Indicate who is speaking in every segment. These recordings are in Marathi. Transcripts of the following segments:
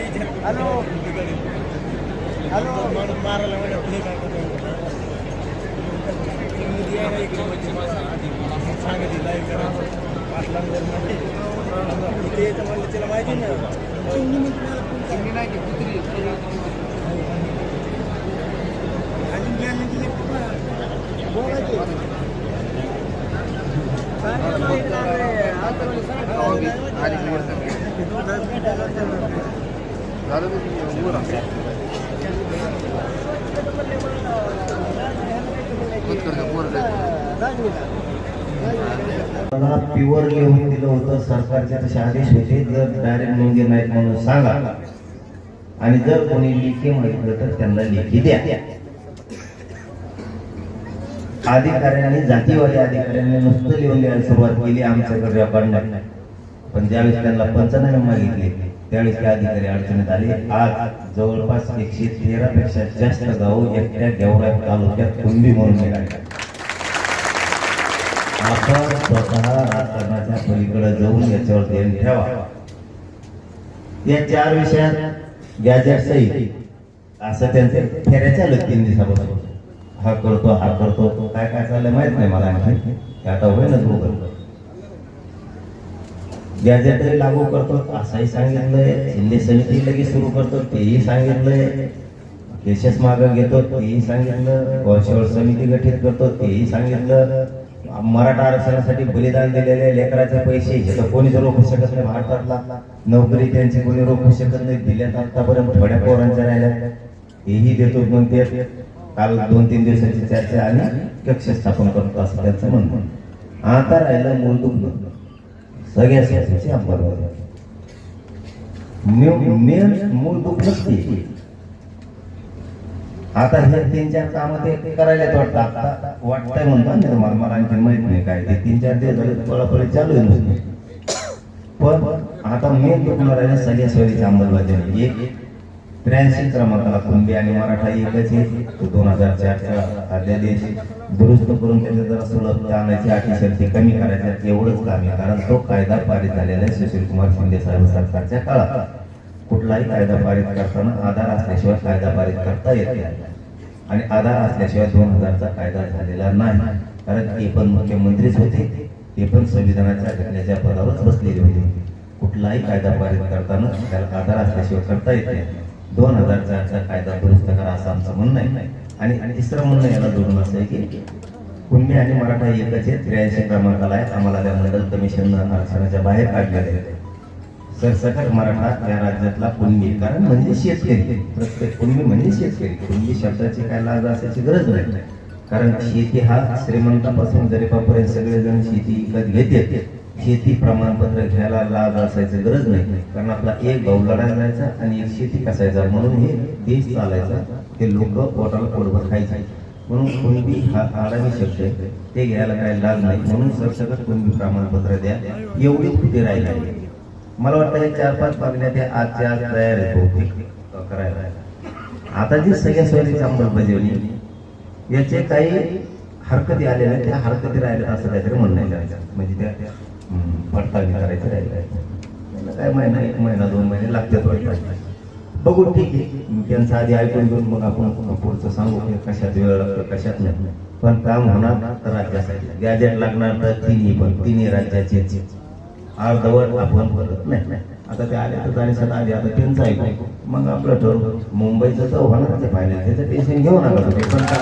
Speaker 1: हॅलो हॅलो माणूस मारायला म्हणत हे काय सांगितली लाईव्ह ते तर म्हणलं तिला माहिती नाही
Speaker 2: कुत्री प्युअर लिहून दिलं होतं सरकारचे तसे आदेश होते. जर डायरेक्ट मुंगे नाहीत म्हणून सांगा आणि जर कोणी लेखी म्हटलं तर त्यांना लेखी द्या. अधिकाऱ्यांनी जातीवादी अधिकाऱ्यांनी नुसतं लिहून द्यायला सुरुवात केली आमच्याकडे व्यापार नाही. पण ज्यावेळेस त्यांना पंचनामे मागितले त्यावेळेस त्या अधिकारी अडचणीत आले. आज जवळपास एकशे तेरा पेक्षा जास्त गाव एकट्या गेवरा तालुक्यात कुंभी म्हणून निघाले. आपण स्वतः राजकारणाच्या पलीकडे जाऊन याच्यावर ध्यान ठेवा. या चार विषयात गॅजेट सहित असं त्यांचे फेऱ्या चालत तीन दिवसापासून हा करतो हा करतो. काय काय चाललंय माहीत नाही मला माहिती आता होईल ना गुगल गॅजेट लागू करतो असंही सांगितलंय. शिंदे समिती लगेच सुरू करतो तेही सांगितलंय. केसेस मागं घेतो तेही सांगितलं. वर्षावर समिती गठीत करतो तेही सांगितलं. मराठा आरक्षणासाठी बलिदान दिलेले लेकराचे पैसे हे तर कोणीच रोखू शकत नाही भारतातला. नोकरी त्यांची कोणी रोखू शकत नाही दिल्यात आतापर्यंत थोड्या पोरांच्या राहिल्या हेही देतो पण ते काल दोन तीन दिवसाची चर्चा आणि कक्ष स्थापन करतो असं त्यांचं म्हणणं. आता राहिलं मूळ दुखणं सगळ्या शेतीची अंमलबजावणी. मेन मूळ दुःख आता हे तीन चार काम ते करायलाच वाटतं. आता वाटतंय म्हणतो ना मला आणखी माहीत नाही काय. ते तीन चार दिवस झाले पळापळी चालू आहे नुसते. पण आता मेन दुखणार आहे सगळ्या सोयीची अंमलबजावणी. एक त्र्याऐंशी क्रमांकाला कुंबी आणि मराठा एकच आहे तो दोन हजार चारचा अध्यादेश दुरुस्त करून त्याचे जरा सुलभता आणायची अटी शर्ती कमी करायच्या एवढंच काम आहे. कारण तो कायदा पारित झालेला आहे सुशील कुमार शिंदे साहेब सरकारच्या काळात. कुठलाही कायदा पारित करताना आधार असल्याशिवाय कायदा पारित करता येत नाही. आणि आधार असल्याशिवाय दोन हजारचा कायदा झालेला नाही. कारण ते पण मुख्यमंत्रीच होते. ते पण संविधानाच्या घटनेच्या पदावरच बसलेले होते. कुठलाही कायदा पारित करताना त्याला आधार असल्याशिवाय करता येत नाही. दोन हजार चारचा कायदा दुरुस्त करा असं आमचं म्हणणं आहे. आणि आणि तिसरं म्हणणं याला जोडून असं आहे की कुंभी आणि मराठा एकच आहे त्र्याऐंशी क्रमांकाला आहे आम्हाला त्या मंडल कमिशननं आरक्षणाच्या बाहेर काढलेले आहे. सरसकट मराठा या राज्यातला कुणबी कारण म्हणजे शेतकरी. प्रत्येक कुणबी म्हणजे शेतकरी. कुणबी शब्दाची काय लाज असायची गरज नाही. कारण शेती हा श्रीमंतापासून गरीबापर्यंत सगळेजण शेती विकत घेते शेती प्रमाणपत्र घ्यायला लाज असायचं गरज नाही. कारण आपला एक भाऊ लढायला जायचा आणि एक शेती कसायचा. म्हणून हे देश चालायचा. ते लोक पोटाला पोटभर खायचे. म्हणून कुणबी हा आरामी शब्द आहे ते घ्यायला काय लाज नाही. म्हणून सरसकट कुणबी प्रमाणपत्र द्या. एवढी कुठे राहिली. आहे मला वाटतं हे चार पाच मागण्या त्या आजच्या आज तयार आहेत बहुतेक. करायला. आता जी सगळ्या सोयीची अंमलबजावणी याचे काही हरकती आलेल्या त्या हरकती राहिल्या असं काहीतरी म्हणणं आहे. म्हणजे त्या पडताळणी करायचं राहिलं त्याला काय महिना एक महिना दोन महिने लागतात वाटतात बघू ठीक आहे. त्यांचं आधी ऐकून घेऊन मग आपण पुढचं सांगू की कशात वेळ लागतो कशात नाही. पण काम होणार तर राज्यासाठी गॅजेट लागणार तर तिन्ही पण तिन्ही राज्याचे. अर्धवर आपण बोलत नाही. आता ते आले तर जाण्यासाठी आले. आता त्यांचं ऐकू. मग आपलं ठरवू. मुंबईचं तर होणार ते फायनल त्याचं टेन्शन घेऊ नका तुम्ही. पण का-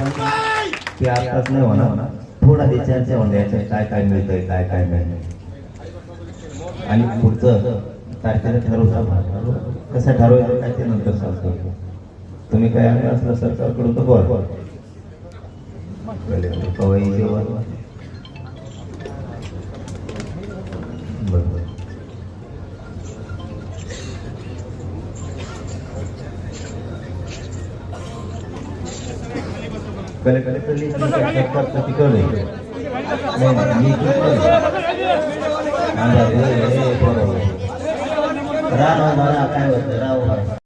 Speaker 2: पण ते आताच नाही होणार. थोडा विचार चर्चा काय काय मिळतंय काय काय नाही. आणि पुढचं तारखेला ठरवू कसं ठरवायचं काय ते नंतर सांगतो तुम्ही काय आणलं असलं सरकारकडून तर बोल. पवई जेवण. कले कले कले सरकार तिकडे नाही? नाही